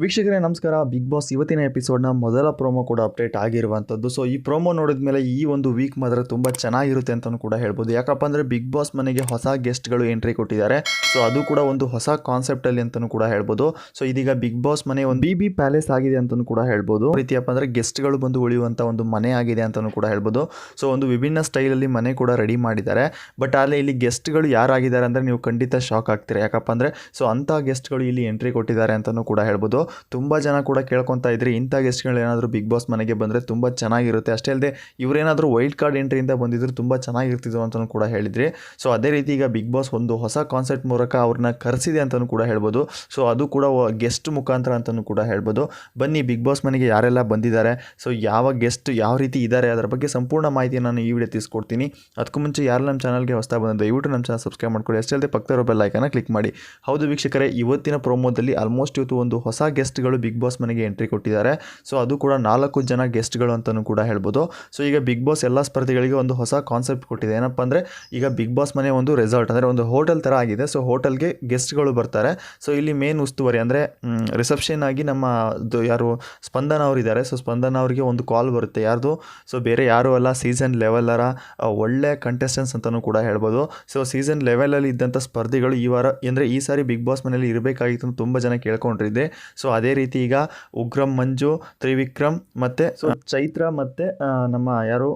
ವೀಕ್ಷಕರೇ, ನಮಸ್ಕಾರ. Big boss ಇವತ್ತಿನ ಎಪಿಸೋಡ್ನ ಮೊದಲ ಪ್ರೋಮೋ ಕೂಡ ಅಪ್ಡೇಟ್ ಆಗಿರುವಂಥದ್ದು. ಸೊ ಈ ಪ್ರೋಮೋ ನೋಡಿದ ಮೇಲೆ ಈ ಒಂದು ವೀಕ್ ಮಾತ್ರ ತುಂಬ ಚೆನ್ನಾಗಿರುತ್ತೆ ಅಂತಲೂ ಕೂಡ ಹೇಳ್ಬೋದು. ಯಾಕಪ್ಪ ಅಂದರೆ ಬಿಗ್ ಬಾಸ್ ಮನೆಗೆ ಹೊಸ ಗೆಸ್ಟ್ಗಳು ಎಂಟ್ರಿ ಕೊಟ್ಟಿದ್ದಾರೆ. ಸೊ ಅದು ಕೂಡ ಒಂದು ಹೊಸ ಕಾನ್ಸೆಪ್ಟಲ್ಲಿ ಅಂತಲೂ ಕೂಡ ಹೇಳ್ಬೋದು. ಸೊ ಇದೀಗ ಬಿಗ್ ಬಾಸ್ ಮನೆ ಒಂದು ಬಿ ಬಿ ಪ್ಯಾಲೇಸ್ ಆಗಿದೆ ಅಂತಲೂ ಕೂಡ ಹೇಳ್ಬೋದು. ರೀತಿಯಪ್ಪ ಅಂದರೆ ಗೆಸ್ಟ್ಗಳು ಬಂದು ಉಳಿಯುವಂಥ ಒಂದು ಮನೆ ಆಗಿದೆ ಅಂತಲೂ ಕೂಡ ಹೇಳ್ಬೋದು. ಸೊ ಒಂದು ವಿಭಿನ್ನ ಸ್ಟೈಲಲ್ಲಿ ಮನೆ ಕೂಡ ರೆಡಿ ಮಾಡಿದ್ದಾರೆ. ಬಟ್ ಆದರೆ ಇಲ್ಲಿ ಗೆಸ್ಟ್ಗಳು ಯಾರಾಗಿದ್ದಾರೆ ಅಂದರೆ ನೀವು ಖಂಡಿತ ಶಾಕ್ ಆಗ್ತೀರಾ? ಯಾಕಪ್ಪ ಅಂದರೆ ಸೊ ಅಂಥ ಗೆಸ್ಟ್ಗಳು ಇಲ್ಲಿ ಎಂಟ್ರಿ ಕೊಟ್ಟಿದ್ದಾರೆ ಅಂತಲೂ ಕೂಡ ಹೇಳ್ಬೋದು. ತುಂಬ ಜನ ಕೂಡ ಕೇಳ್ಕೊತಾ ಇದ್ರಿ. ಇಂಥ ಗೆಸ್ಟ್ಗಳು ಏನಾದರೂ ಬಿಗ್ ಬಾಸ್ ಮನೆಗೆ ಬಂದರೆ ತುಂಬ ಚೆನ್ನಾಗಿರುತ್ತೆ. ಅಷ್ಟೇ ಅಲ್ಲದೆ ಇವರೇನಾದರೂ ವೈಲ್ಡ್ ಕಾರ್ಡ್ ಎಂಟ್ರಿಯಿಂದ ಬಂದಿದ್ರು ತುಂಬ ಚೆನ್ನಾಗಿರ್ತಿದ್ರು ಅಂತಲೂ ಕೂಡ ಹೇಳಿದ್ರಿ. ಸೊ ಅದೇ ರೀತಿ ಈಗ ಬಿಗ್ ಬಾಸ್ ಒಂದು ಹೊಸ ಕಾನ್ಸೆಪ್ಟ್ ಮೂಲಕ ಅವ್ರನ್ನ ಕರೆಸಿದೆ ಅಂತಲೂ ಕೂಡ ಹೇಳ್ಬೋದು. ಸೊ ಅದು ಕೂಡ ಗೆಸ್ಟ್ ಮುಖಾಂತರ ಅಂತಲೂ ಕೂಡ ಹೇಳ್ಬೋದು. ಬನ್ನಿ ಬಿಗ್ ಬಾಸ್ ಮನೆಗೆ ಯಾರೆಲ್ಲ ಬಂದಿದ್ದಾರೆ. ಸೊ ಯಾವ ಗೆಸ್ಟ್ ಯಾವ ರೀತಿ ಇದ್ದಾರೆ ಅದರ ಬಗ್ಗೆ ಸಂಪೂರ್ಣ ಮಾಹಿತಿ ನಾನು ಈ ವಿಡಿಯೋ ತಿಳಿಸ್ಕೊಡ್ತೀನಿ ಅದಕ್ಕೂ ಮುಂಚೆ ಯಾರು ನಮ್ಮ ಚಾನಲ್ಗೆ ಹೊಸ ಬಂದ ದಯವಿಟ್ಟು ನಮ್ಮ ಚಾನಲ್ ಸಬ್ಸ್ಕ್ರೈಬ್ ಮಾಡ್ಕೊಳ್ಳಿ. ಅಷ್ಟೇ ಅಲ್ಲದೆ ಪಕ್ಕದ ಬೆಲ್ ಐಕನ್ನ ಕ್ಲಿಕ್ ಮಾಡಿ. ಹೌದು ವೀಕ್ಷಕರೇ, ಇವತ್ತಿನ ಪ್ರೋಮೋದಲ್ಲಿ ಆಲ್ಮೋಸ್ಟ್ ಇವತ್ತು ಒಂದು ಹೊಸ ಗೆಸ್ಟ್ಗಳು ಬಿಗ್ ಬಾಸ್ ಮನೆಗೆ ಎಂಟ್ರಿ ಕೊಟ್ಟಿದ್ದಾರೆ. ಸೊ ಅದು ಕೂಡ ನಾಲ್ಕು ಜನ ಗೆಸ್ಟ್ಗಳು ಅಂತಲೂ ಕೂಡ ಹೇಳ್ಬೋದು. ಸೊ ಈಗ ಬಿಗ್ ಬಾಸ್ ಎಲ್ಲ ಸ್ಪರ್ಧಿಗಳಿಗೆ ಒಂದು ಹೊಸ ಕಾನ್ಸೆಪ್ಟ್ ಕೊಟ್ಟಿದೆ. ಏನಪ್ಪ ಅಂದರೆ, ಈಗ ಬಿಗ್ ಬಾಸ್ ಮನೆ ಒಂದು ರೆಸಾರ್ಟ್ ಅಂದರೆ ಒಂದು ಹೋಟೆಲ್ ಥರ ಆಗಿದೆ. ಸೊ ಹೋಟೆಲ್ಗೆ ಗೆಸ್ಟ್ಗಳು ಬರ್ತಾರೆ. ಸೊ ಇಲ್ಲಿ ಮೇನ್ ಉಸ್ತುವಾರಿ ಅಂದರೆ ರಿಸೆಪ್ಷನ್ ಆಗಿ ನಮ್ಮ ಯಾರು, ಸ್ಪಂದನ ಅವರಿದ್ದಾರೆ ಸೊ ಸ್ಪಂದನ ಅವರಿಗೆ ಒಂದು ಕಾಲ್ ಬರುತ್ತೆ ಯಾರ್ದು? ಸೊ ಬೇರೆ ಯಾರು ಅಲ್ಲ ಸೀಸನ್ ಲೆವೆಲರ ಒಳ್ಳೆ ಕಂಟೆಸ್ಟೆನ್ಸ್ ಅಂತಲೂ ಕೂಡ ಹೇಳ್ಬೋದು. ಸೊ ಸೀಸನ್ ಲೆವೆಲಲ್ಲಿ ಇದ್ದಂಥ ಸ್ಪರ್ಧಿಗಳು ಈ ವಾರ, ಅಂದರೆ ಈ ಸಾರಿ ಬಿಗ್ ಬಾಸ್ ಮನೆಯಲ್ಲಿ ಇರಬೇಕಾಗಿತ್ತು ತುಂಬ ಜನ ಕೇಳ್ಕೊಂಡಿದ್ದೆ. ಸೊ ಅದೇ ರೀತಿ ಈಗ ಉಗ್ರಂ ಮಂಜು ತ್ರಿವಿಕ್ರಮ್ ಮತ್ತು ಸೊ ಚೈತ್ರ ಮತ್ತು ನಮ್ಮ ಯಾರು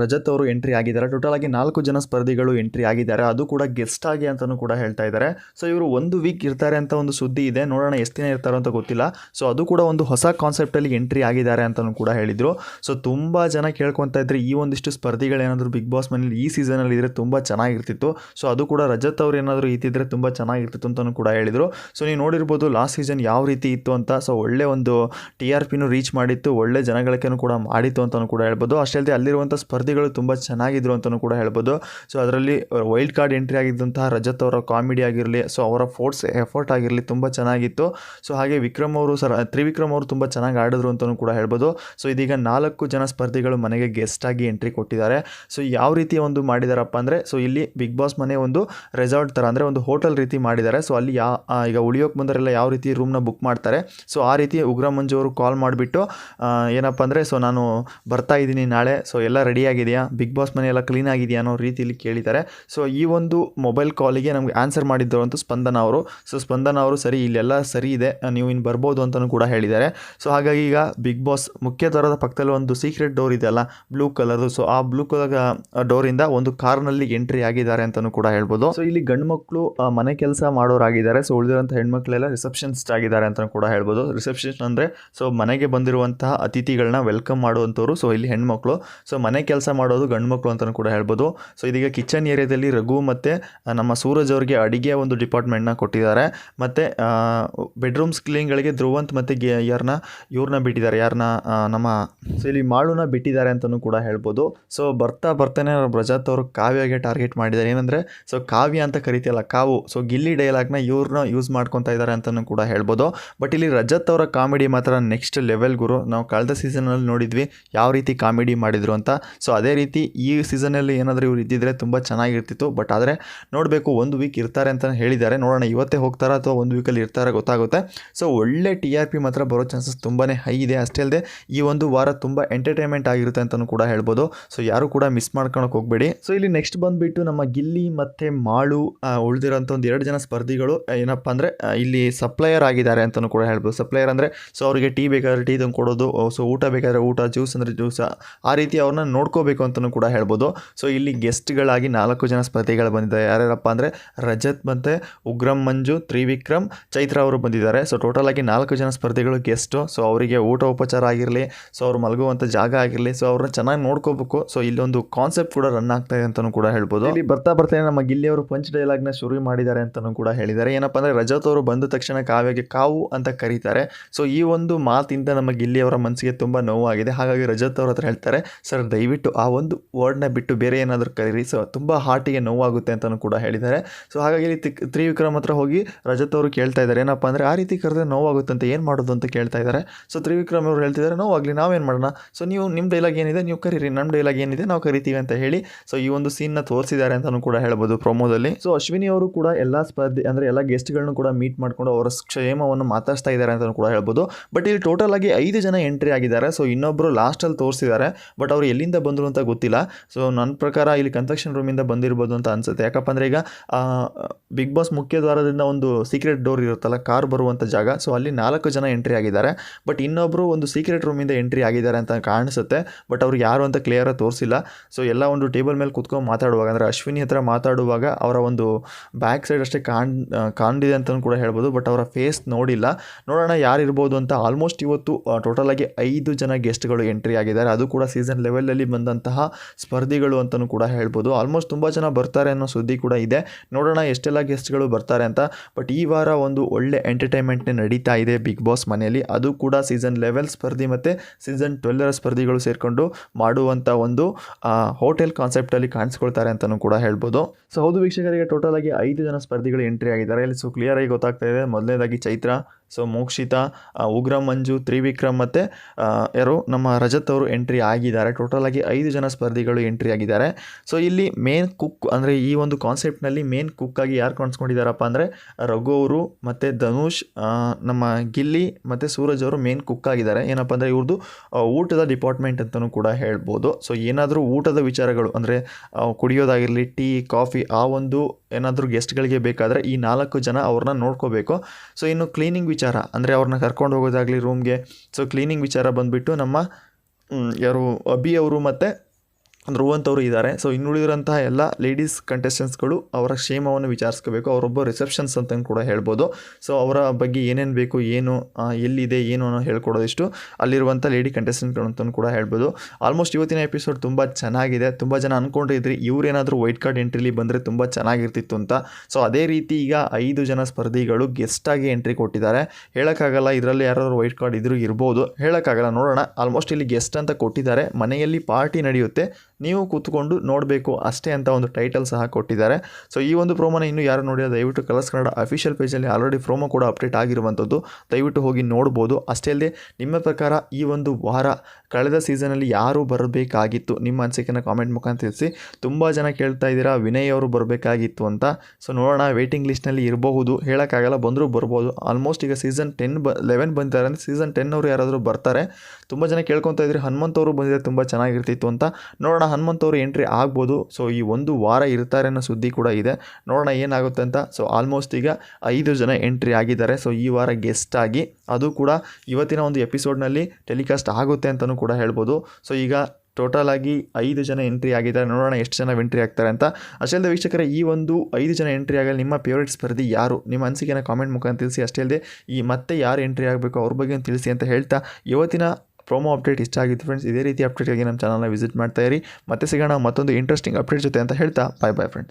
ರಜತ್ ಅವರು ಎಂಟ್ರಿ ಆಗಿದ್ದಾರೆ. ಟೋಟಲ್ ಆಗಿ ನಾಲ್ಕು ಜನ ಸ್ಪರ್ಧಿಗಳು ಎಂಟ್ರಿ ಆಗಿದ್ದಾರೆ. ಅದು ಕೂಡ ಗೆಸ್ಟ್ ಆಗಿ ಅಂತಲೂ ಕೂಡ ಹೇಳ್ತಾ ಇದ್ದಾರೆ. ಸೊ ಇವರು ಒಂದು ವೀಕ್ ಇರ್ತಾರೆ ಅಂತ ಒಂದು ಸುದ್ದಿ ಇದೆ. ನೋಡೋಣ ಎಷ್ಟು ದಿನ ಇರ್ತಾರೋ ಅಂತ ಗೊತ್ತಿಲ್ಲ. ಸೊ ಅದು ಕೂಡ ಒಂದು ಹೊಸ ಕಾನ್ಸೆಪ್ಟಲ್ಲಿ ಎಂಟ್ರಿ ಆಗಿದ್ದಾರೆ ಅಂತಲೂ ಕೂಡ ಹೇಳಿದರು. ಸೊ ತುಂಬ ಜನ ಕೇಳ್ಕೊತಾ ಇದ್ರೆ ಈ ಒಂದಿಷ್ಟು ಸ್ಪರ್ಧಿಗಳೇನಾದರೂ ಬಿಗ್ ಬಾಸ್ ಮನೇಲಿ ಈ ಸೀಸನಲ್ಲಿ ಇದ್ದರೆ ತುಂಬ ಚೆನ್ನಾಗಿರ್ತಿತ್ತು. ಸೊ ಅದು ಕೂಡ ರಜತ್ ಅವ್ರು ಏನಾದರೂ ಇತ್ತಿದ್ರೆ ತುಂಬ ಚೆನ್ನಾಗಿರ್ತಿತ್ತು ಅಂತಲೂ ಕೂಡ ಹೇಳಿದರು. ಸೊ ನೀವು ನೋಡಿರ್ಬೋದು ಲಾಸ್ಟ್ ಸೀಸನ್ ಯಾವ ರೀತಿ ಇತ್ತು ಅಂತ. ಸೊ ಒಳ್ಳೆ ಒಂದು ಟಿ ಆರ್ ಪಿನೂ ರೀಚ್ ಮಾಡಿತ್ತು. ಒಳ್ಳೆ ಜನಗಳಿಕೆನೂ ಕೂಡ ಮಾಡಿತ್ತು ಅಂತಲೂ ಕೂಡ ಹೇಳ್ಬೋದು. ಅಷ್ಟೇ ಅಲ್ಲದೆ ಅಲ್ಲಿರುವಂಥ ಸ್ಪರ್ಧಿಗಳು ತುಂಬ ಚೆನ್ನಾಗಿದ್ರು ಅಂತಲೂ ಕೂಡ ಹೇಳ್ಬೋದು. ಸೊ ಅದರಲ್ಲಿ ವೈಲ್ಡ್ ಕಾರ್ಡ್ ಎಂಟ್ರಿ ಆಗಿದ್ದಂತಹ ರಜತ್ ಅವರ ಕಾಮಿಡಿ ಆಗಿರಲಿ ಸೊ ಅವರ ಫೋರ್ಸ್ ಎಫರ್ಟ್ ಆಗಿರಲಿ ತುಂಬ ಚೆನ್ನಾಗಿತ್ತು. ಸೊ ಹಾಗೆ ವಿಕ್ರಮ್ ಅವರು ಸರ್, ತ್ರಿವಿಕ್ರಮ್ ಅವರು ತುಂಬ ಚೆನ್ನಾಗಿ ಆಡಿದ್ರು ಅಂತಲೂ ಕೂಡ ಹೇಳ್ಬೋದು. ಸೊ ಇದೀಗ ನಾಲ್ಕು ಜನ ಸ್ಪರ್ಧಿಗಳು ಮನೆಗೆ ಗೆಸ್ಟ್ ಆಗಿ ಎಂಟ್ರಿ ಕೊಟ್ಟಿದ್ದಾರೆ. ಸೊ ಯಾವ ರೀತಿ ಒಂದು ಮಾಡಿದಾರಪ್ಪ ಅಂದರೆ ಸೊ ಇಲ್ಲಿ ಬಿಗ್ ಬಾಸ್ ಮನೆ ಒಂದು ರೆಸಾರ್ಟ್ ಥರ ಅಂದರೆ ಒಂದು ಹೋಟೆಲ್ ರೀತಿ ಮಾಡಿದ್ದಾರೆ. ಸೊ ಅಲ್ಲಿ ಯಾ ಈಗ ಉಳಿಯೋಕೆ ಬಂದರೆಲ್ಲ ಯಾವ ರೀತಿ ರೂಮ್ನ ಬುಕ್ ಮಾಡ್ತಾರೆ ಸೊ ಆ ರೀತಿ ಉಗ್ರಮಂಜು ಅವರು ಕಾಲ್ ಮಾಡಿಬಿಟ್ಟು ಏನಪ್ಪ ಅಂದರೆ ಸೊ ನಾನು ಬರ್ತಾ ಇದ್ದೀನಿ ನಾಳೆ ಸೊ ಎಲ್ಲ ರೆಡಿ ಆಗಿದೆಯಾ? ಬಿಗ್ ಬಾಸ್ ಮನೆ ಎಲ್ಲ ಕ್ಲೀನ್ ಆಗಿದೆಯಾ ಅನ್ನೋ ರೀತಿಯಲ್ಲಿ ಕೇಳಿದ್ದಾರೆ. ಸೊ ಈ ಒಂದು ಮೊಬೈಲ್ ಕಾಲಿಗೆ ನಮಗೆ ಆನ್ಸರ್ ಮಾಡಿದ್ದರು ಅಂತ ಸ್ಪಂದನ ಅವರು. ಸೊ ಸ್ಪಂದನ ಅವರು ಸರಿ, ಇಲ್ಲೆಲ್ಲ ಸರಿ ಇದೆ, ನೀವು ಇನ್ನು ಬರ್ಬೋದು ಅಂತಲೂ ಕೂಡ ಹೇಳಿದ್ದಾರೆ. ಸೊ ಹಾಗಾಗಿ ಈಗ ಬಿಗ್ ಬಾಸ್ ಮುಖ್ಯ ದ್ವಾರದ ಪಕ್ಕದಲ್ಲಿ ಒಂದು ಸೀಕ್ರೆಟ್ ಡೋರ್ ಇದೆಯಲ್ಲ ಬ್ಲೂ ಕಲರ್ದು ಸೊ ಆ ಬ್ಲೂ ಕಲರ್ ಡೋರಿಂದ ಒಂದು ಕಾರ್ನಲ್ಲಿ ಎಂಟ್ರಿ ಆಗಿದ್ದಾರೆ ಅಂತಲೂ ಕೂಡ ಹೇಳ್ಬೋದು. ಸೊ ಇಲ್ಲಿ ಗಂಡು ಮಕ್ಕಳು ಮನೆ ಕೆಲಸ ಮಾಡೋರಾಗಿದ್ದಾರೆ. ಸೊ ಉಳಿದಿರೋಂಥ ಹೆಣ್ಮಕ್ಳೆಲ್ಲ ರಿಸೆಪ್ಷನಿಸ್ಟ್ ಆಗಿದ್ದಾರೆ ಅಂತಲೂ ಕೂಡ ಹೇಳ್ಬೋದು. ರಿಸೆಪ್ಷನಿಸ್ಟ್ ಅಂದರೆ ಸೊ ಮನೆಗೆ ಬಂದಿರುವಂತಹ ಅತಿಥಿಗಳನ್ನ ವೆಲ್ಕಮ್ ಮಾಡುವಂಥವ್ರು ಸೊ ಇಲ್ಲಿ ಹೆಣ್ಮಕ್ಳು. ಸೊ ಮನೆ ಕೆಲಸ ಮಾಡೋದು ಗಂಡು ಮಕ್ಕಳು ಅಂತಲೂ ಕೂಡ ಹೇಳ್ಬೋದು. ಸೊ ಇದೀಗ ಕಿಚನ್ ಏರಿಯಾದಲ್ಲಿ ರಘು ಮತ್ತು ನಮ್ಮ ಸೂರಜ್ ಅವರಿಗೆ ಅಡಿಗೆ ಒಂದು ಡಿಪಾರ್ಟ್ಮೆಂಟ್ನ ಕೊಟ್ಟಿದ್ದಾರೆ. ಮತ್ತು ಬೆಡ್ರೂಮ್ಸ್ ಕ್ಲೀನ್ಗಳಿಗೆ ಧ್ರುವಂತ್ ಮತ್ತು ಗೆ ಯಾರನ್ನ ಇವ್ರನ್ನ ಬಿಟ್ಟಿದ್ದಾರೆ. ಯಾರನ್ನ ನಮ್ಮ ಸೊ ಇಲ್ಲಿ ಮಾಳುನ ಬಿಟ್ಟಿದ್ದಾರೆ ಅಂತಲೂ ಕೂಡ ಹೇಳ್ಬೋದು. ಸೊ ಬರ್ತಾ ಬರ್ತಾನೆ ರಜತ್ ಅವರು ಕಾವ್ಯಗೆ ಟಾರ್ಗೆಟ್ ಮಾಡಿದ್ದಾರೆ. ಏನಂದರೆ ಸೊ ಕಾವ್ಯ ಅಂತ ಕರಿತೀಯಲ್ಲ, ಕಾವು. ಸೊ ಗಿಲ್ಲಿ ಡೈಲಾಗ್ನ ಇವ್ರನ್ನ ಯೂಸ್ ಮಾಡ್ಕೊತಾ ಇದ್ದಾರೆ ಅಂತಲೂ ಕೂಡ ಹೇಳ್ಬೋದು. ಬಟ್ ರಜತ್ ಅವರ ಕಾಮಿಡಿ ಮಾತ್ರ ನೆಕ್ಸ್ಟ್ ಲೆವೆಲ್ ಗುರು. ನಾವು ಕಳೆದ ಸೀಸನಲ್ಲಿ ನೋಡಿದ್ವಿ ಯಾವ ರೀತಿ ಕಾಮಿಡಿ ಮಾಡಿದ್ರು ಅಂತ. ಸೊ ಅದೇ ರೀತಿ ಈ ಸೀಸನಲ್ಲಿ ಏನಾದರೂ ಇವ್ರು ಇದ್ದಿದ್ರೆ ತುಂಬ ಚೆನ್ನಾಗಿರ್ತಿತ್ತು. ಬಟ್ ಆದರೆ ನೋಡಬೇಕು, ಒಂದು ವೀಕ್ ಇರ್ತಾರೆ ಅಂತ ಹೇಳಿದ್ದಾರೆ. ನೋಡೋಣ, ಇವತ್ತೇ ಹೋಗ್ತಾರಾ ಅಥವಾ ಒಂದು ವೀಕಲ್ಲಿ ಇರ್ತಾರೆ ಗೊತ್ತಾಗುತ್ತೆ. ಸೊ ಒಳ್ಳೆ ಟಿ ಆರ್ ಪಿ ಮಾತ್ರ ಬರೋ ಚಾನ್ಸಸ್ ತುಂಬಾ ಹೈ ಇದೆ. ಅಷ್ಟೇ ಅಲ್ಲದೆ ಈ ಒಂದು ವಾರ ತುಂಬ ಎಂಟರ್ಟೈನ್ಮೆಂಟ್ ಆಗಿರುತ್ತೆ ಅಂತಲೂ ಕೂಡ ಹೇಳ್ಬೋದು. ಸೊ ಯಾರು ಕೂಡ ಮಿಸ್ ಮಾಡ್ಕೊಳಕ್ಕೆ ಹೋಗಬೇಡಿ. ಸೊ ಇಲ್ಲಿ ನೆಕ್ಸ್ಟ್ ಬಂದುಬಿಟ್ಟು ನಮ್ಮ ಗಿಲ್ಲಿ ಮತ್ತು ಮಾಳು ಉಳಿದಿರೋಂಥ ಒಂದು ಎರಡು ಜನ ಸ್ಪರ್ಧಿಗಳು, ಏನಪ್ಪ ಅಂದರೆ ಇಲ್ಲಿ ಸಪ್ಲೈಯರ್ ಆಗಿದ್ದಾರೆ ಅಂತಲೂ ಕೂಡ ಹೇಳ್ಬೋದು. ಸಪ್ಲೈಯರ್ ಅಂದರೆ ಸೊ ಅವರಿಗೆ ಟೀ ಬೇಕಾದ್ರೆ ಟೀ ತಂದು ಕೊಡೋದು ಸೊ ಊಟ ಬೇಕಾದರೆ ಊಟ ಜ್ಯೂಸ್ ಅಂದರೆ ಜ್ಯೂಸ್ ಆ ರೀತಿ ಅವ್ರನ್ನ ನೋಡ್ಕೋಬೇಕು ಅಂತಲೂ ಕೂಡ ಹೇಳ್ಬೋದು. ಸೊ ಇಲ್ಲಿ ಗೆಸ್ಟ್ಗಳಾಗಿ ನಾಲ್ಕು ಜನ ಸ್ಪರ್ಧಿಗಳು ಬಂದಿದ್ದಾರೆ. ಯಾರ್ಯಾರಪ್ಪ ಅಂದರೆ ರಜತ್ ಮತ್ತು ಉಗ್ರಂ, ಮಂಜು, ತ್ರಿವಿಕ್ರಮ್, ಚೈತ್ರ ಅವರು ಬಂದಿದ್ದಾರೆ. ಸೊ ಟೋಟಲ್ ಆಗಿ ನಾಲ್ಕು ಜನ ಸ್ಪರ್ಧಿಗಳು ಗೆಸ್ಟು ಸೊ ಅವರಿಗೆ ಊಟ ಉಪಚಾರ ಆಗಿರಲಿ ಸೊ ಅವ್ರು ಮಲಗುವಂಥ ಜಾಗ ಆಗಿರಲಿ ಸೊ ಅವ್ರನ್ನ ಚೆನ್ನಾಗಿ ನೋಡ್ಕೋಬೇಕು. ಸೊ ಇಲ್ಲೊಂದು ಕಾನ್ಸೆಪ್ಟ್ ಕೂಡ ರನ್ ಆಗ್ತಾ ಇದೆ ಅಂತಲೂ ಕೂಡ ಹೇಳ್ಬೋದು. ಇಲ್ಲಿ ಬರ್ತಾ ಬರ್ತಾನೆ ನಮ್ಮ ಗಿಲ್ಲಿ ಅವರು ಪಂಚ್ ಡೈಲಾಗ್ನ ಶುರು ಮಾಡಿದ್ದಾರೆ ಅಂತಲೂ ಕೂಡ ಹೇಳಿದ್ದಾರೆ. ಏನಪ್ಪ ಅಂದರೆ ರಜತ್ ಅವರು ಬಂದ ತಕ್ಷಣ ಕಾವ್ಯಗೆ ಕಾವು ಅಂತ ಕರೀತಾರೆ. ಸೊ ಈ ಒಂದು ಮಾತಿಂದ ನಮ್ಮ ಗಿಲ್ಲಿ ಅವರ ಮನಸ್ಸಿಗೆ ತುಂಬ ನೋವಾಗಿದೆ. ಹಾಗಾಗಿ ರಜತ್ ಅವ್ರ ಹತ್ರ ಹೇಳ್ತಾರೆ ಸರ್ ದಯವಿಟ್ಟು ಆ ಒಂದು ವರ್ಡ್ನ ಬಿಟ್ಟು ಬೇರೆ ಏನಾದರೂ ಕರೀರಿ. ಸೊ ತುಂಬ ಹಾರ್ಟಿಗೆ ನೋವಾಗುತ್ತೆ ಅಂತಲೂ ಕೂಡ ಹೇಳಿದ್ದಾರೆ. ಸೊ ಹಾಗಾಗಿ ಇಲ್ಲಿ ತ್ರಿವಿಕ್ರಮ್ ಹತ್ರ ಹೋಗಿ ರಜತ್ ಅವರು ಕೇಳ್ತಾ ಇದ್ದಾರೆ. ಏನಪ್ಪ ಅಂದರೆ, ಆ ರೀತಿ ಕರೆದ್ರೆ ಅಂತ ಏನು ಮಾಡೋದು ಅಂತ ಕೇಳ್ತಾ ಇದ್ದಾರೆ. ಸೊ ತ್ರಿವಿಕ್ರಮ್ ಅವರು ಹೇಳ್ತಿದ್ದಾರೆ, ನೋವಾಗಲಿ, ನಾವೇನು ಮಾಡೋಣ? ಸೊ ನೀವು ನಿಮ್ಮ ಡೈಲಾಗ್ ಏನಿದೆ, ನೀವು ಕರೀರಿ. ನಮ್ಮ ಡೈಲಾಗ್ ಏನಿದೆ, ನಾವು ಕರಿತೀವಿ ಅಂತ ಹೇಳಿ. ಸೊ ಈ ಒಂದು ಸೀನ್ನ ತೋರಿಸಿದ್ದಾರೆ ಅಂತಲೂ ಕೂಡ ಹೇಳ್ಬೋದು ಪ್ರೊಮೋದಲ್ಲಿ ಸೊ ಅಶ್ವಿನಿ ಅವರು ಕೂಡ ಎಲ್ಲ ಸ್ಪರ್ಧೆ ಅಂದರೆ ಎಲ್ಲ ಗೆಸ್ಟ್ಗಳನ್ನು ಕೂಡ ಮೀಟ್ ಮಾಡಿಕೊಂಡು ಅವರ ಕ್ಷೇಮವನ್ನು ಮಾತಾಡ್ಸ್ತಾ ಇದ್ದಾರೆ ಅಂತ ಕೂಡ ಹೇಳ್ಬೋದು. ಬಟ್ ಇಲ್ಲಿ ಟೋಟಲ್ ಆಗಿ ಐದು ಜನ ಎಂಟ್ರಿ ಆಗಿದ್ದಾರೆ. ಸೊ ಇನ್ನೊಬ್ಬರು ಲಾಸ್ಟಲ್ಲಿ ತೋರಿಸಿದ್ದಾರೆ. ಬಟ್ ಅವರು ಎಲ್ಲಿಂದ ಬಂದರು ಅಂತ ಗೊತ್ತಿಲ್ಲ. ಸೊ ನನ್ನ ಪ್ರಕಾರ ಇಲ್ಲಿ ಕನ್ಸ್ಟ್ರಕ್ಷನ್ ರೂಮಿಂದ ಬಂದಿರ್ಬೋದು ಅಂತ ಅನಿಸುತ್ತೆ. ಯಾಕಪ್ಪ ಅಂದರೆ ಈಗ ಬಿಗ್ ಬಾಸ್ ಮುಖ್ಯ ದ್ವಾರದಿಂದ ಒಂದು ಸೀಕ್ರೆಟ್ ಡೋರ್ ಇರುತ್ತಲ್ಲ ಕಾರ್ ಬರುವಂಥ ಜಾಗ. ಸೊ ಅಲ್ಲಿ ನಾಲ್ಕು ಜನ ಎಂಟ್ರಿ ಆಗಿದ್ದಾರೆ. ಬಟ್ ಇನ್ನೊಬ್ಬರು ಒಂದು ಸೀಕ್ರೆಟ್ ರೂಮಿಂದ ಎಂಟ್ರಿ ಆಗಿದ್ದಾರೆ ಅಂತ ಕಾಣಿಸುತ್ತೆ. ಬಟ್ ಅವ್ರಿಗೆ ಯಾರು ಅಂತ ಕ್ಲಿಯರಾಗಿ ತೋರಿಸಿಲ್ಲ. ಸೊ ಎಲ್ಲ ಒಂದು ಟೇಬಲ್ ಮೇಲೆ ಕುತ್ಕೊಂಡು ಮಾತಾಡುವಾಗ, ಅಂದರೆ ಅಶ್ವಿನಿ ಹತ್ರ ಮಾತಾಡುವಾಗ ಅವರ ಒಂದು ಬ್ಯಾಕ್ ಸೈಡ್ ಅಷ್ಟೇ ಕಾಣ್ ಕಾಣಿದೆ ಅಂತಲೂ ಕೂಡ ಹೇಳ್ಬೋದು. ಬಟ್ ಅವರ ಫೇಸ್ ನೋಡಿಲ್ಲ. ನೋಡೋಣ ಯಾರಿರ್ಬೋದು ಅಂತ ಆಲ್ಮೋಸ್ಟ್ ಇವತ್ತು ಟೋಟಲಾಗಿ ಐದು ಜನ ಗೆಸ್ಟ್ಗಳು ಎಂಟ್ರಿ ಆಗಿದ್ದಾರೆ. ಅದು ಕೂಡ ಸೀಸನ್ ಲೆವೆಲಲ್ಲಿ ಬಂದಂತಹ ಸ್ಪರ್ಧಿಗಳು ಅಂತಲೂ ಕೂಡ ಹೇಳ್ಬೋದು. ಆಲ್ಮೋಸ್ಟ್ ತುಂಬ ಜನ ಬರ್ತಾರೆ ಅನ್ನೋ ಸುದ್ದಿ ಕೂಡ ಇದೆ. ನೋಡೋಣ ಎಷ್ಟೆಲ್ಲ ಗೆಸ್ಟ್ಗಳು ಬರ್ತಾರೆ ಅಂತ. ಬಟ್ ಈ ವಾರ ಒಂದು ಒಳ್ಳೆ ಎಂಟರ್ಟೈನ್ಮೆಂಟ್ನೇ ನಡೀತಾ ಇದೆ ಬಿಗ್ ಬಾಸ್ ಮನೆಯಲ್ಲಿ. ಅದು ಕೂಡ ಸೀಸನ್ ಲೆವೆಲ್ ಸ್ಪರ್ಧಿ ಮತ್ತು ಸೀಸನ್ ಟ್ವೆಲ್ಲರ ಸ್ಪರ್ಧಿಗಳು ಸೇರಿಕೊಂಡು ಮಾಡುವಂಥ ಒಂದು ಹೋಟೆಲ್ ಕಾನ್ಸೆಪ್ಟಲ್ಲಿ ಕಾಣಿಸ್ಕೊಳ್ತಾರೆ ಅಂತಲೂ ಕೂಡ ಹೇಳ್ಬೋದು. ಸೊ ಹೌದು ವೀಕ್ಷಕರಿಗೆ ಟೋಟಲ್ ಆಗಿ ಐದು ಜನ ಸ್ಪರ್ಧಿಗಳು ಎಂಟ್ರಿ ಆಗಿದ್ದಾರೆ. ಇಲ್ಲಿ ಸೊ ಕ್ಲಿಯರ್ ಆಗಿ ಗೊತ್ತಾಗ್ತಾ ಇದೆ. ಮೊದಲನೇದಾಗಿ ಚೈತ್ರ ಸೊ ಮೋಕ್ಷಿತಾ ಉಗ್ರ ಮಂಜು, ತ್ರಿವಿಕ್ರಮ್ ಮತ್ತು ಯಾರು ನಮ್ಮ ರಜತ್ ಅವರು ಎಂಟ್ರಿ ಆಗಿದ್ದಾರೆ. ಟೋಟಲ್ ಆಗಿ ಐದು ಜನ ಸ್ಪರ್ಧಿಗಳು ಎಂಟ್ರಿ ಆಗಿದ್ದಾರೆ. ಸೊ ಇಲ್ಲಿ ಮೇನ್ ಕುಕ್ ಅಂದರೆ ಈ ಒಂದು ಕಾನ್ಸೆಪ್ಟ್ನಲ್ಲಿ ಮೇನ್ ಆಗಿ ಯಾರು ಕಾಣಿಸ್ಕೊಂಡಿದ್ದಾರಪ್ಪ ಅಂದರೆ, ರಘು ಅವರು ಮತ್ತು ಧನುಷ್ ನಮ್ಮ ಗಿಲ್ಲಿ ಮತ್ತು ಸೂರಜ್ ಅವರು ಮೇನ್ ಕುಕ್ ಆಗಿದ್ದಾರೆ. ಏನಪ್ಪ ಅಂದರೆ ಇವ್ರದ್ದು ಊಟದ ಡಿಪಾರ್ಟ್ಮೆಂಟ್ ಅಂತಲೂ ಕೂಡ ಹೇಳ್ಬೋದು. ಸೊ ಏನಾದರೂ ಊಟದ ವಿಚಾರಗಳು ಅಂದರೆ ಕುಡಿಯೋದಾಗಿರಲಿ, ಟೀ, ಕಾಫಿ, ಆ ಒಂದು ಏನಾದರೂ ಗೆಸ್ಟ್ಗಳಿಗೆ ಬೇಕಾದರೆ ಈ ನಾಲ್ಕು ಜನ ಅವ್ರನ್ನ ನೋಡ್ಕೋಬೇಕು. ಸೊ ಇನ್ನು ಕ್ಲೀನಿಂಗ್ ವಿಚಾರ, ಅಂದರೆ ಅವ್ರನ್ನ ಕರ್ಕೊಂಡು ಹೋಗೋದಾಗಲಿ ರೂಮ್ಗೆ ಸೊ ಕ್ಲೀನಿಂಗ್ ವಿಚಾರ ಬಂದುಬಿಟ್ಟು ನಮ್ಮ ಯಾರು, ಅಭಿ ಅವರು ಮತ್ತು ಧ್ರುವಂತ್ ಅವರು ಇದ್ದಾರೆ ಸೊ ಇನ್ನುಳಿದಿರೋಂತಹ ಎಲ್ಲ ಲೇಡೀಸ್ ಕಂಟೆಸ್ಟೆಂಟ್ಸ್ಗಳು ಅವರ ಕ್ಷೇಮವನ್ನು ವಿಚಾರಿಸ್ಕೋಬೇಕು. ಅವರೊಬ್ಬ ರಿಸೆಪ್ಷನ್ಸ್ ಅಂತ ಕೂಡ ಹೇಳ್ಬೋದು. ಸೊ ಅವರ ಬಗ್ಗೆ ಏನೇನು ಬೇಕು, ಏನು ಎಲ್ಲಿದೆ, ಏನು ಅನ್ನೋ ಹೇಳ್ಕೊಡೋದಿಷ್ಟು ಅಲ್ಲಿರುವಂಥ ಲೇಡಿ ಕಂಟೆಸ್ಟೆಂಟ್ಗಳು ಅಂತಲೂ ಕೂಡ ಹೇಳ್ಬೋದು. ಆಲ್ಮೋಸ್ಟ್ ಇವತ್ತಿನ ಎಪಿಸೋಡ್ ತುಂಬ ಚೆನ್ನಾಗಿದೆ. ತುಂಬ ಜನ ಅಂದ್ಕೊಂಡಿದ್ರಿ ಇವರೇನಾದರೂ ವೈಟ್ ಕಾರ್ಡ್ ಎಂಟ್ರಿಲಿ ಬಂದರೆ ತುಂಬ ಚೆನ್ನಾಗಿರ್ತಿತ್ತು ಅಂತ. ಸೊ ಅದೇ ರೀತಿ ಈಗ ಐದು ಜನ ಸ್ಪರ್ಧಿಗಳು ಗೆಸ್ಟಾಗಿ ಎಂಟ್ರಿ ಕೊಟ್ಟಿದ್ದಾರೆ. ಹೇಳೋಕ್ಕಾಗಲ್ಲ, ಇದರಲ್ಲಿ ಯಾರಾದರೂ ವೈಟ್ ಕಾರ್ಡ್ ಇದ್ರೂ ಇರ್ಬೋದು. ಹೇಳೋಕ್ಕಾಗಲ್ಲ, ನೋಡೋಣ. ಆಲ್ಮೋಸ್ಟ್ ಇಲ್ಲಿ ಗೆಸ್ಟ್ ಅಂತ ಕೊಟ್ಟಿದ್ದಾರೆ. ಮನೆಯಲ್ಲಿ ಪಾರ್ಟಿ ನಡೆಯುತ್ತೆ. ನೀವು ಕೂತ್ಕೊಂಡು ನೋಡಬೇಕು ಅಷ್ಟೇ ಅಂತ ಒಂದು ಟೈಟಲ್ ಸಹ ಕೊಟ್ಟಿದ್ದಾರೆ. ಸೊ ಈ ಒಂದು ಪ್ರೋಮೋನ ಇನ್ನೂ ಯಾರು ನೋಡಿಲ್ಲ, ದಯವಿಟ್ಟು ಕಲರ್ಸ್ ಕನ್ನಡ ಅಫಿಷಿಯಲ್ ಪೇಜಲ್ಲಿ ಆಲ್ರೆಡಿ ಪ್ರೋಮೋ ಕೂಡ ಅಪ್ಡೇಟ್ ಆಗಿರುವಂಥದ್ದು. ದಯವಿಟ್ಟು ಹೋಗಿ ನೋಡ್ಬೋದು. ಅಷ್ಟೇ ಅಲ್ಲದೆ, ನಿಮ್ಮ ಪ್ರಕಾರ ಈ ಒಂದು ವಾರ, ಕಳೆದ ಸೀಸನಲ್ಲಿ ಯಾರು ಬರಬೇಕಾಗಿತ್ತು? ನಿಮ್ಮ ಅನಿಸಿಕೆನ ಕಾಮೆಂಟ್ ಮುಖಾಂತರ ತಿಳಿಸಿ. ತುಂಬ ಜನ ಕೇಳ್ತಾ ಇದ್ದೀರಾ, ವಿನಯ್ ಅವರು ಬರಬೇಕಾಗಿತ್ತು ಅಂತ. ಸೊ ನೋಡೋಣ ವೇಟಿಂಗ್ ಲಿಸ್ಟ್ನಲ್ಲಿ ಇರಬಹುದು. ಹೇಳೋಕ್ಕಾಗಲ್ಲ, ಬಂದರೂ ಬರ್ಬೋದು. ಆಲ್ಮೋಸ್ಟ್ ಈಗ ಸೀಸನ್ ಟೆನ್ ಬ ಲೆವೆನ್ ಬಂದಿದ್ದಾರೆ ಅಂದರೆ ಸೀಸನ್ ಟೆನ್ ಅವರು ಯಾರಾದರೂ ಬರ್ತಾರೆ. ತುಂಬ ಜನ ಕೇಳ್ಕೊತಾ ಇದ್ರಿ ಹನುಮಂತ್ ಅವರು ಬಂದಿದ್ರೆ ತುಂಬ ಚೆನ್ನಾಗಿರ್ತಿತ್ತು ಅಂತ. ನೋಡೋಣ ಹನುಮಂತ್ ಅವರು ಎಂಟ್ರಿ ಆಗ್ಬೋದು. ಸೊ ಈ ಒಂದು ವಾರ ಇರ್ತಾರೆ ಅನ್ನೋ ಸುದ್ದಿ ಕೂಡ ಇದೆ. ನೋಡೋಣ ಏನಾಗುತ್ತೆ ಅಂತ ಸೊ ಆಲ್ಮೋಸ್ಟ್ ಈಗ ಐದು ಜನ ಎಂಟ್ರಿ ಆಗಿದ್ದಾರೆ. ಸೊ ಈ ವಾರ ಗೆಸ್ಟ್ ಆಗಿ ಅದು ಕೂಡ ಇವತ್ತಿನ ಒಂದು ಎಪಿಸೋಡ್ನಲ್ಲಿ ಟೆಲಿಕಾಸ್ಟ್ ಆಗುತ್ತೆ ಅಂತಲೂ ಕೂಡ ಹೇಳ್ಬೋದು. ಸೊ ಈಗ ಟೋಟಲ್ ಆಗಿ ಐದು ಜನ ಎಂಟ್ರಿ ಆಗಿದ್ದಾರೆ. ನೋಡೋಣ ಎಷ್ಟು ಜನ ಎಂಟ್ರಿ ಆಗ್ತಾರೆ ಅಂತ. ಅಷ್ಟೇ ವೀಕ್ಷಕರೇ, ಈ ಒಂದು ಐದು ಜನ ಎಂಟ್ರಿ ಆಗಲಿ ನಿಮ್ಮ ಫೇವ್ರೇಟ್ ಸ್ಪರ್ಧಿ ಯಾರು? ನಿಮ್ಮ ಅನಿಸಿಕೆನ ಕಾಮೆಂಟ್ ಮುಖಾಂತರ ತಿಳಿಸಿ. ಅಷ್ಟೇ ಅಲ್ಲದೆ ಈ ಮತ್ತೆ ಯಾರು ಎಂಟ್ರಿ ಆಗಬೇಕು ಅವ್ರ ಬಗ್ಗೆ ತಿಳಿಸಿ ಅಂತ ಹೇಳ್ತಾ ಇವತ್ತಿನ ಪ್ರೋಮೋ ಅಪ್ಡೇಟ್ ಇಷ್ಟ ಆಗಿತ್ತು ಫ್ರೆಂಡ್ಸ್ ಇದೇ ರೀತಿ ಅಪ್ಡೇಟ್ಗಾಗಿ ನಮ್ಮ ಚಾನಲ್ನ ವಿಸಿಟ್ ಮಾಡ್ತಾ ಇರಿ. ಮತ್ತೆ ಸಿಗೋಣ ಮತ್ತೊಂದು ಇಂಟ್ರೆಸ್ಟಿಂಗ್ ಅಪ್ಡೇಟ್ ಜೊತೆ ಅಂತ ಹೇಳ್ತಾ ಬಾಯ್ ಬಾಯ್ ಫ್ರೆಂಡ್ಸ್